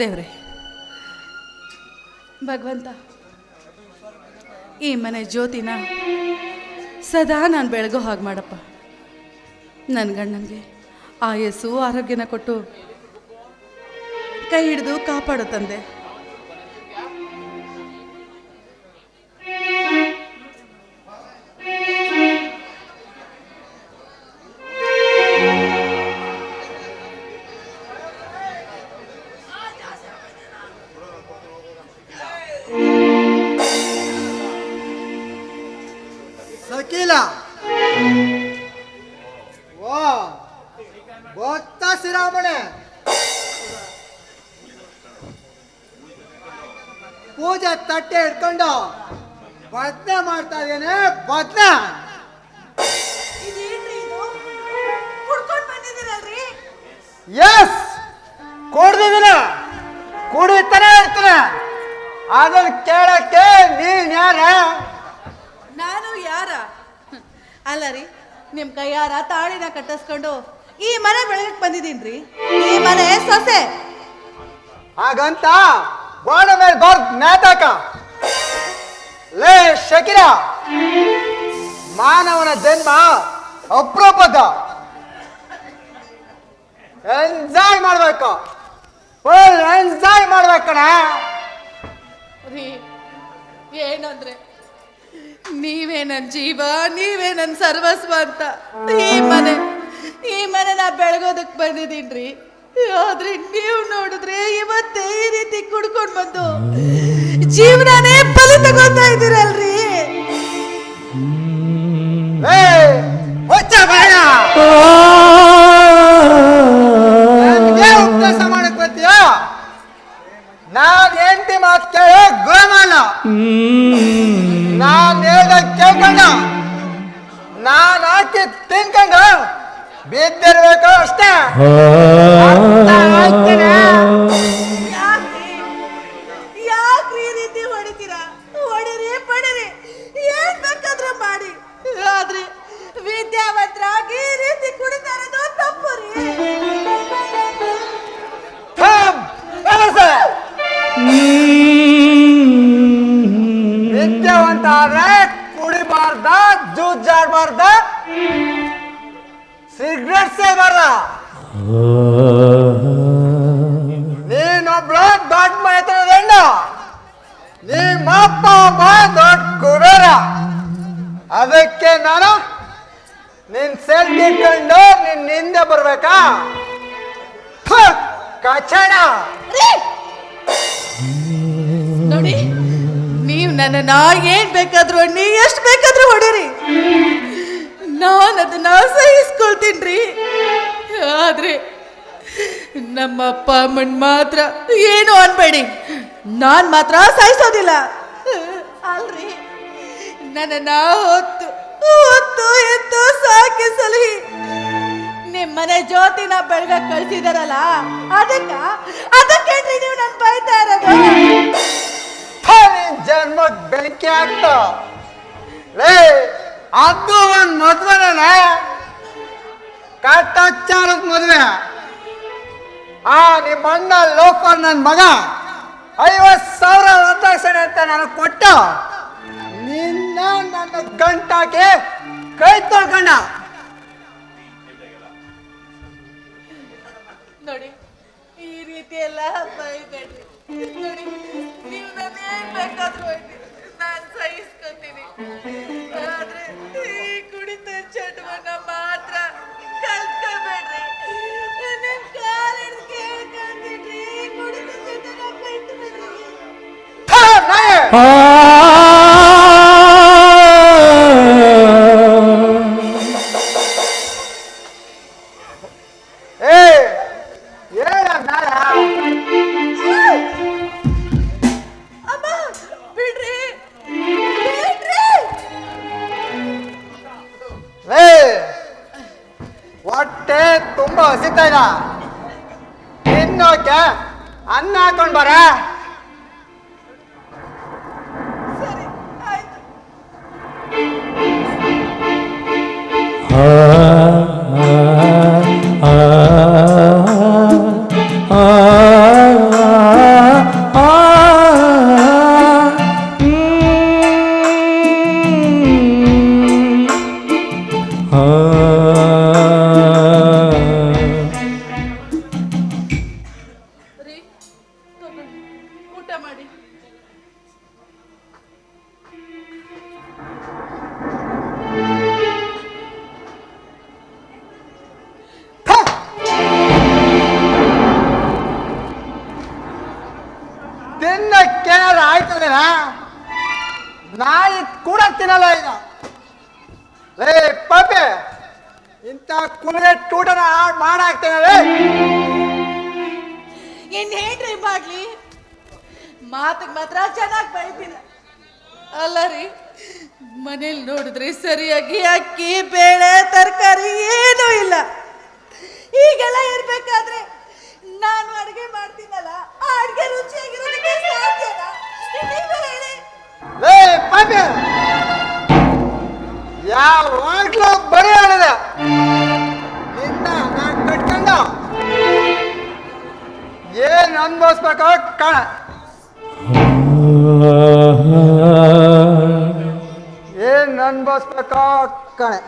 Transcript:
ದೇವ್ರೆ, ಭಗವಂತ, ಈ ಮನೆ ಜ್ಯೋತಿನ ಸದಾ ನಾನು ಬೆಳಗೋ ಹಾಗೆ ಮಾಡಪ್ಪ. ನನ್ನ ಗಂಡನಿಗೆ ಆಯಸ್ಸು, ಆರೋಗ್ಯನ ಕೊಟ್ಟು ಕೈ ಹಿಡಿದು ಕಾಪಾಡೋ ತಂದೆ. ವಾ ಗೊತ್ತಾ ಶ್ರೀರಾಮಣೆ ಪೂಜೆ ತಟ್ಟೆ ಹಿಡ್ಕೊಂಡು ಬದ್ನೆ ಮಾಡ್ತಾ ಇದ್ದೇನೆ ಬದ್ನ ಎಸ್ ಕೊಡ್ದಿದ್ದೀನ. ಕುಡಿತಾನೆ ಇರ್ತಾನೆ. ಅದನ್ನ ಕೇಳಕ್ಕೆ ನಾನು ಯಾರ? ಅಲ್ಲ ರೀ ನಿಮ್ಮ ಕೈಯಾರ ತಾಳಿನ ಕಟ್ಟಿಸ್ಕೊಂಡು ಈ ಮನೆ ಬೆಳಗಕ್ಕೆ ಬಂದಿದ್ದೀನಿ ರೀ ಈ ಮನೆ ಸೊಸೆ. ಹಾಗಂತ ಗೋಡೆ ಮೇಲೆ ಬರ್ದ್ ನೇತಾಕ ಲೇ ಶಕಿರ ಮಾನವನ ಜನ್ಮ ಅಪ್ರೂಪದ. ಎಂಜಾಯ್ ಮಾಡ್ಬೇಕು. ಫುಲ್ ಎಂಜಾಯ್ ಮಾಡ್ಬೇಕಣ ರೀ ಏನಂದ್ರೆ ನೀವೇ ನನ್ನ ಜೀವ, ನೀವೇ ನನ್ನ ಸರ್ವಸ್ವ ಅಂತ. ಈ ಮನೆ ಈ ಮನೆ ನಾ ಬೆಳಗೋದಕ್ಕೆ ಬಂದಿದ್ದೀನ್ರಿ. ಆದ್ರೆ ನೀವು ನೋಡಿದ್ರೆ ಇವತ್ತೇ ಈ ರೀತಿ ಕುಡ್ಕೊಂಡು ಬಂದು ಜೀವನನೇ ಬಲಿ ತಗೋತಾ ಇದ್ದೀರಲ್ರಿ. ನಾನ್ ಮಾತು ಕೇಳಿ ಗೋಮಾಲ ನಾನ್ ಹೇಳ್ದ ಕೇಳ್ಕೊಂಡ. ನಾನ್ ಹಾಕಿ ತಿನ್ಕೊಂಡು ಬಿದ್ದಿರ್ಬೇಕು ಅಷ್ಟೇ. ಯಾಕ್ರಿ? ಈ ರೀತಿ ಹೊಡಿತೀರಾ? ಹೊಡಿರಿ ಪಡಿರಿ. ಏನ್ ಬೇಕಾದ್ರೂ ಮಾಡಿ. ಆದ್ರೆ ವಿದ್ಯಾವಂತರಾಗಿ ಈ ರೀತಿ ಕುಡಿತಾ ವಿದ್ಯಾವಂತ ಆದ್ರೆ ಕುಡಿಬಾರ್ದ ಜೂಜಾಡ್ಬಾರ್ದ ಸಿಗರೆಟ್ ಸೇಬಾರ್ದ ನೀನೊಬ್ಳು ದೊಡ್ಡ ಮೈತನ ನೀ ನಿಮ್ಮಪ್ಪ ಒಬ್ಬ ದೊಡ್ಡ ಕುಬೇರ. ಅದಕ್ಕೆ ನಾನು ನಿನ್ ಸೆಲ್ ಇಟ್ಕೊಂಡು ನಿನ್ ಹಿಂದೆ ಬರ್ಬೇಕಾ? ಥು, ಕಚಡ ನೋಡಿ. ನೀವು ನಾ ಏನ್ ಬೇಕಾದ್ರು ಅನ್ನಿ, ಎಷ್ಟು ಬೇಕಾದ್ರೂ ಹೊಡೀರಿ. ನಾನು ಅದನ್ನ ಸಹಿಸ್ಕೊಳ್ತೀನಿ ಆದ್ರೆ ನಮ್ಮ ಅಪ್ಪ, ಅಮ್ಮನ್ ಮಾತ್ರ ಏನು ಅನ್ಬೇಡಿ. ನಾನ್ ಮಾತ್ರ ಸಹಿಸೋದಿಲ್ಲ ಅಲ್ರಿ ನಾ ಹೊತ್ತು ಹೊತ್ತು ಎತ್ತು ಸಾಕಿ ಸಲಹಿ. ನಿಮ್ಮನೆ ಜ್ಯೋತಿನ ಬೆಳಗ ಕಳ್ಸಿದಾರಲ್ಲ, ಅದಕ್ಕ, ಅದಕ್ಕೇನ್ರಿ ನೀವು ನನ್ ಬೈತಾ ಇರೋದು? ಜನ್ಮಕ್ ಬೆಂಕಿ ಆಗ್ತ. ಲೇ ಅದು ಒಂದ್ ಮದ್ವೆನ ಆ, ನಿಮ್ಮ ಅಣ್ಣ ಲೋಕ ನನ್ ಮಗ ಐವತ್ ಸಾವಿರ ವರದಕ್ಷಿಣೆ ಅಂತ ನನಗೆ ಕೊಟ್ಟ. ನಿನ್ನ ನನ್ನ ಗಂಟಾಕಿ ಕೈ ತೊಳ್ಕೊಂಡ ನೋಡಿ, ಈ ರೀತಿ ಎಲ್ಲ ಬೈಬೇಡ್ರಿ. ಹೊಟ್ಟೆ ತುಂಬಾ ಹಸಿತಾ ಇಲ್ಲ ತಿನ್ನೋಕೆ ಅನ್ನ ಹಾಕೊಂಡ್ ಬರ ಮಾಡಿ. ತಿನ್ನಕ್ಕೆ ಆಯ್ತದೇನ ನಾಯಿ ಕೂಡ ತಿನ್ನಲ್ಲ ಈಗ. ರೇ ಪಾಪೆ ಇಂಥ ಕುಣಿಗೆ ಟೂಟನ ಮಾಡಾಕ್ತೇನೆ ಇನ್ ಹೇಳ್ರಿ ಬಾಟ್ಲಿ ಮಾತಿಗೆ ಮಾತ್ರ ಚೆನ್ನಾಗಿ ಬೈತೀನಿ. ಅಲ್ಲ ರೀ, ಮನೇಲಿ ನೋಡಿದ್ರೆ ಸರಿಯಾಗಿ ಅಕ್ಕಿ, ಬೇಳೆ, ತರಕಾರಿ ಏನೂ ಇಲ್ಲ. ಈಗೆಲ್ಲ ಇರ್ಬೇಕಾದ್ರೆ ನಾನು ಅಡುಗೆ ಮಾಡ್ತೀನಲ್ಲ, ಆ ಅಡುಗೆ ರುಚಿಯಾಗಿರೋದಕ್ಕೆ ಸಾಧ್ಯನಾ ಲೇ ಯಾವಾಗ್ಲೂ ಬರೀ ಆಡದ? ನಿನ್ನ ಏನ್ ಅನ್ಭವಿಸ್ಬೇಕೋ ಕಾಣ. ಏನ್ ಅನ್ಭವಿಸ್ಬೇಕೋ ಕಾಣೆ?